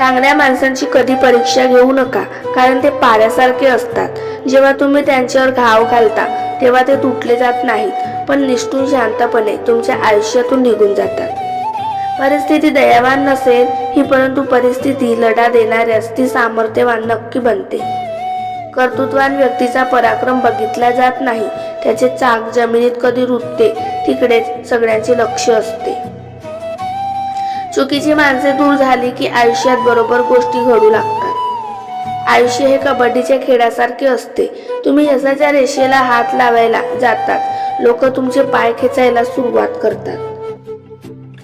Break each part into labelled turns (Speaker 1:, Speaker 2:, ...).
Speaker 1: चांगल्या माणसांची कधी परीक्षा घेऊ नका कारण ते पाऱ्यासारखे असतात. जेव्हा तुम्ही त्यांच्यावर घाव घालता तेव्हा ते तुटले जात नाहीत पण निष्ठून शांतपणे तुमच्या आयुष्यातून निघून जातात. परिस्थिती दयावान नसेल ही परंतु परिस्थिती लढा देणाऱ्यास ती सामर्थ्यवान नक्की बनते. कर्तृत्वान व्यक्तीचा पराक्रम बघितला जात नाही त्याचे चाक जमिनीत कधी रुतते तिकडेच सगळ्यांचे लक्ष असते. चुकीची माणसे दूर झाली की आयुष्यात बरोबर गोष्टी घडू लागतात. आयुष्य हे कबड्डीच्या खेळासारखे असते. तुम्ही यशाच्या रेषेला हात लावायला जातात. लोक तुमचे पाय खेचायला सुरुवात करतात.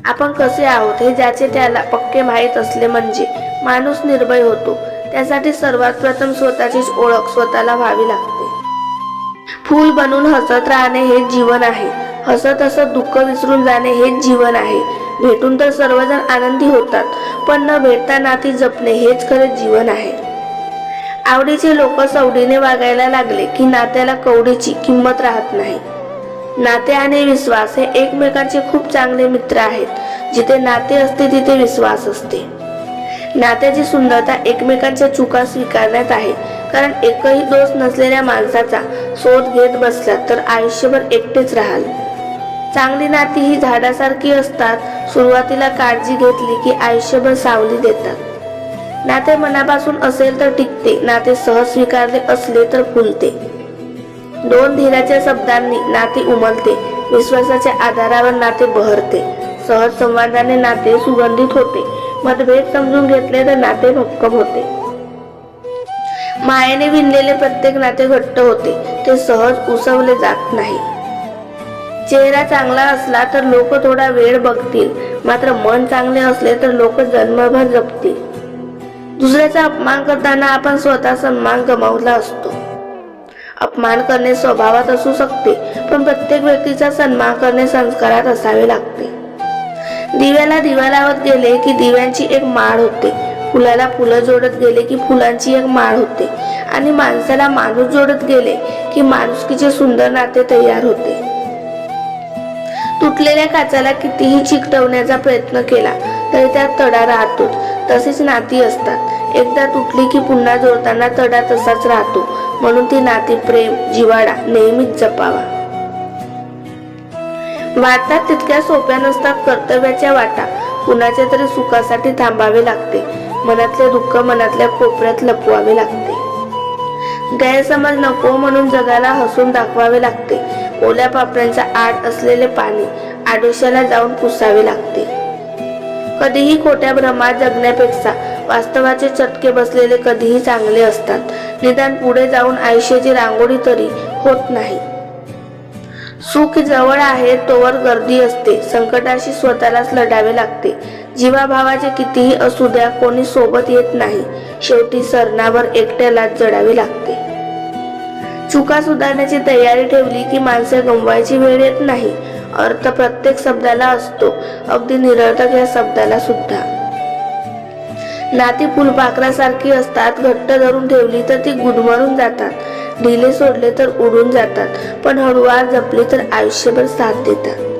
Speaker 1: आपण कसे आहोत हे ज्याचे त्याला पक्के माहीत असले म्हणजे माणूस निर्भय होतो. त्यासाठी सर्वात प्रथम स्वतःचीच ओळख स्वतःला व्हावी लागते. फूल बनून हसत राहणे हे जीवन आहे. हसत हसत दुःख विसरून जाणे हेच जीवन आहे. भेटून तर सर्वजण आनंदी होतात पण न भेटता नाती जपणे हेच खरे जीवन आहे. आवडीचे लोक सवडीने वागायला लागले की नात्याला कवडीची किंमत राहत नाही. नाते आणि विश्वास हे एकमेकांचे खूप चांगले मित्र आहेत जिथे नाते असते तिथे विश्वास असते. नात्याची सुंदरता एकमेकांच्या चुका स्वीकारण्यात आहे कारण एकही दोष नसलेल्या माणसाचा शोध घेत बसला तर आयुष्यभर एकटेच राहाल. चांगली नाती ही झाडासारखी असतात. सुरुवातीला काळजी घेतली की आयुष्यभर सावली देतात. नाते मनापासून असेल तर टिकते. नाते सहज स्वीकारले असले तर फुलते. दोन धीराच्या शब्दांनी नाते उमलते. विश्वासाच्या आधारावर नाते बहरते. सहज संवादाने नाते सुगंधित होते. मतभेद समजून घेतले तर नाते भक्कम होते. मायेने विणलेले प्रत्येक नाते घट्ट होते. ते सहज उसवले जात नाही. चेहरा चांगला असला तर लोक थोडा वेळ बघतील. मात्र मन चांगले असले तर लोक जन्मभर जपतील. दुसऱ्याचा अपमान करताना आपण स्वतः सन्मान गमावला असतो. अपमान करणे स्वभावात असू शकते पण प्रत्येक व्यक्तीचा सन्मान करणे संस्कारात असावे लागते. दिव्याला दिवा लावत गेले की दिव्यांची एक माळ होते. फुलाला फुलं जोडत गेले की फुलांची एक माळ होते. आणि माणसाला माणूस जोडत गेले की माणुसकीचे सुंदर नाते तयार होते. तुटलेल्या काचाला कितीही चिकटवण्याचा प्रयत्न केला तरी त्यात तडा राहतोच तसेच नाती असतात. एकदा तुटली की पुन्हा जोडताना तडा तसाच राहतो. म्हणून ती नाती प्रेम जिवाडा नेहमीच जपावा. वाटा तितक्या सोप्या नसतात कर्तव्याच्या वाटा. कुणाच्या तरी सुखासाठी थांबावे लागते. मनातले दुःख मनातल्या कोपऱ्यात लपवावे लागते. गैरसमज नको म्हणून जगाला हसून दाखवावे लागते. ओल्या पापड्यांचा आड असलेले पाणी आडोशाला जाऊन पुसावे लागते. कधीही खोट्या भ्रमात जगण्यापेक्षा वास्तवाचे चटके बसलेले कधीही चांगले असतात. निदान पुढे जाऊन आयुष्याची रांगोळी तरी होत नाही. सुख जवळ आहे तोवर गर्दी असते. संकटाशी स्वतःलाच लढावे लागते. जीवाभावाचे कितीही असू द्या कोणी सोबत येत नाही. शेवटी सरणावर एकट्यालाच जडावे लागते. चुका सुधारण्याची तयारी ठेवली की माणसे गमवायची वेळ येत नाही. अर्थ प्रत्येक शब्दाला असतो. अगदी निरर्थक या शब्दाला सुद्धा. नाती फुलपाखरासारखी असतात. घट्ट धरून ठेवली तर ती गुदमरून जातात. ढिले सोडले तर उडून जातात. पण हळूवार जपली तर आयुष्यभर साथ देतात.